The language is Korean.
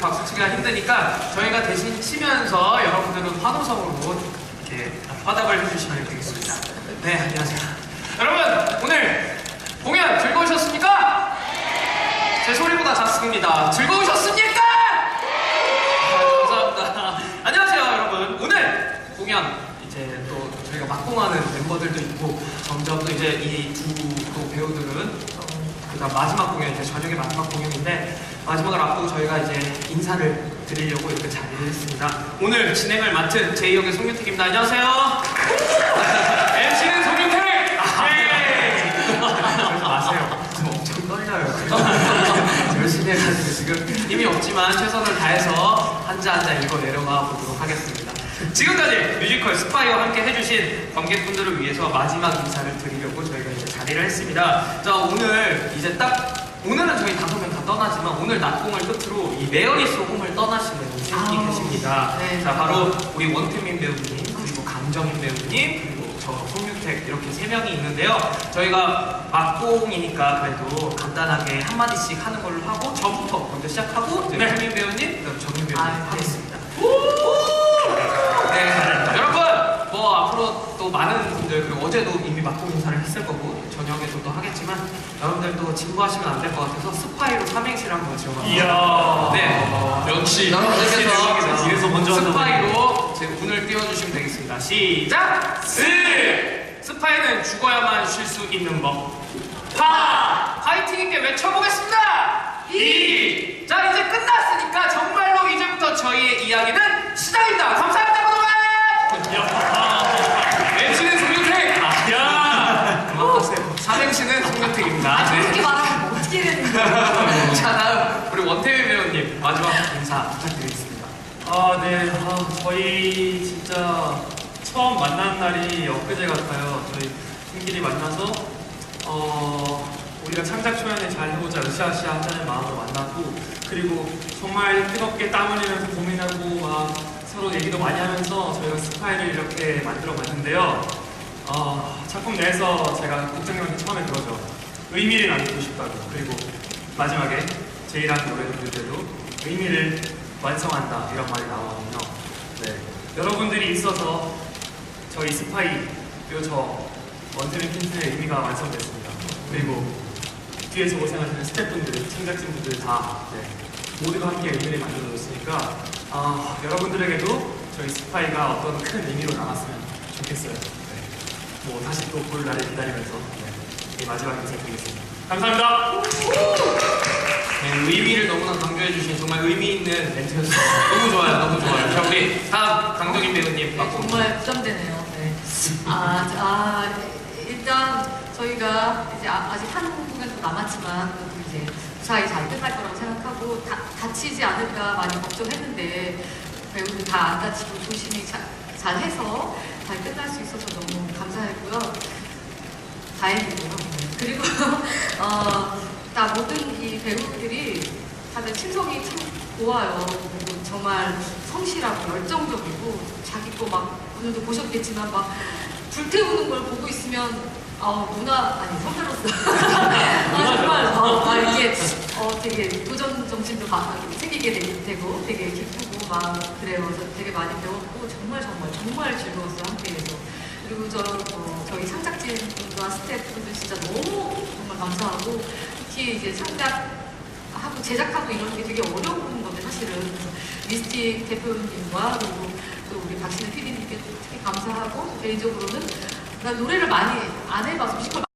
박수 치기가 힘드니까 저희가 대신 치면서 여러분들은 환호성으로 이렇게 화답을 해주시면 되겠습니다. 네, 안녕하세요. 여러분, 오늘 공연 즐거우셨습니까? 제 소리보다 작습니다. 즐거우셨습니까? 아, 감사합니다. 안녕하세요, 여러분. 오늘 공연 이제 또 저희가 막공하는 멤버들도 있고 점점 또 이제 이 두 배우들은 어, 그다음 마지막 공연 이제 저녁의 마지막 공연인데 마지막을 앞두고 저희가 이제 인사를 드리려고 이렇게 자리를 했습니다. 오늘 진행을 맡은 제2역의 송윤택입니다. 안녕하세요. MC는 송윤택. 예. 그러지 마세요. 지금 엄청 떨려요. 열심히 해가지고 지금 힘이 없지만 최선을 다해서 한자 한자 읽어 내려가 보도록 하겠습니다. 지금까지 뮤지컬 스파이와 함께 해주신 관객분들을 위해서 마지막 인사를 드리려고 저희가 이제 자리를 했습니다. 자 오늘 이제 딱 오늘은 저희 다섯 명 다 떠나지만 오늘 낮공을 끝으로 이 메어리스 홈을 떠나시는 세 분이 아우, 계십니다. 네. 자 바로 우리 원태민 배우님 그리고 강정인 배우님 그리고 저 송윤택 이렇게 세 명이 있는데요. 저희가 막공이니까 그래도 간단하게 한 마디씩 하는 걸로 하고 저부터 먼저 시작하고 이제 네. 태민 배우님 그다음 정인 배우님 아, 네. 하겠습니다. 네, 여러분 뭐 앞으로 또 많은 분들 그리고 어제도 이미 막공 인사를 했을 거고 저녁에도 또 하겠지만 여러분들도 진부하시면 안 될 것 같아서 스파이로 삼행시를 한번 지어봤습니다. 이야. 네. 역시 여러분들께서 이래서 먼저 한다고. 스파이로 제 운을 띄워주시면 되겠습니다. 시작! 스! 스파이는 죽어야만 쉴 수 있는 법. 파! 파이팅 있게 외쳐보겠습니다! 이! 자, 이제 끝났으니까 정말로 이제부터 저희의 이야기는 시작입니다. 감사합니다, 여러분! MC는 송윤택! 야. 그만하세요. 삼행시는 송윤택입니다. 아, 네. 그렇게 말하면 어떻게 되는 거야? 자, 다음 우리 원태민 배우님 마지막 인사 부탁드리겠습니다. 아, 네. 아, 저희 진짜 처음 만난 날이 엊그제 같아요. 저희 팀끼리 만나서 어, 우리가 창작 초연에 잘 해보자 으쌰으쌰 하자는 마음으로 만났고 그리고 정말 뜨겁게 땀 흘리면서 고민하고 막 서로 얘기도 많이 하면서 저희가 스파이를 이렇게 만들어 봤는데요. 어, 작품 내에서 제가 국장님한테 처음에 그러죠. 의미를 남기고 싶다고. 그리고 마지막에 제이라는 노래 부를 때도 의미를 완성한다 이런 말이 나오거든요. 네. 여러분들이 있어서 저희 스파이 그리고 저 원태민 킨트의 의미가 완성됐습니다. 그리고 뒤에서 고생하시는 스태프분들, 창작진분들 다 네. 모두가 함께 의미를 만들어줬으니까 아, 여러분들에게도 저희 스파이가 어떤 큰 의미로 남았으면 좋겠어요. 네. 뭐 다시 또 볼 날을 기다리면서 네. 이 마지막 인사 드리겠습니다. 감사합니다. 네, 의미를 너무나 강조해 주신 정말 의미 있는 멘트였어요. 너무 좋아요, 너무 좋아요. 자, 우리 다음 강동인 배우님 맞고. 정말 부담되네요. 네. 아, 아, 일단 저희가 이제 아, 아직 한 공연도 남았지만 이제 무사히 잘 끝날 거라고 생각하고 다, 다치지 않을까 많이 걱정했는데 배우들 다 안 다치고 조심히 잘, 잘 해서 잘 끝날 수 있어서 너무 감사했고요. 다행이고요. 네. 그리고 어, 다 모든 이 배우들이 다들 심성이 참 좋아요. 그리고 정말 성실하고 열정적이고 자기 거 막 오늘도 보셨겠지만 막 불태우는 걸 보고 있으면 어, 누나 아니 선배로서 아, 정말 어, 아, 이게 어, 되게 도전 정신도 막 생기게 되- 되고 되게 기쁘고 막 그래요. 되게 많이 배웠고 정말 정말 정말 즐거웠어요 함께해서. 그리고 저 어, 저희 창작진분과 스태프분들 진짜 너무 정말 감사하고 특히 이제 창작 하고 제작하고 이런 게 되게 어려운 건데 사실은. 미스틱 대표님과 그리고 또 우리 박신혜 PD님께 특히 감사하고 개인적으로는 나 노래를 많이 안 해봐서 뮤지컬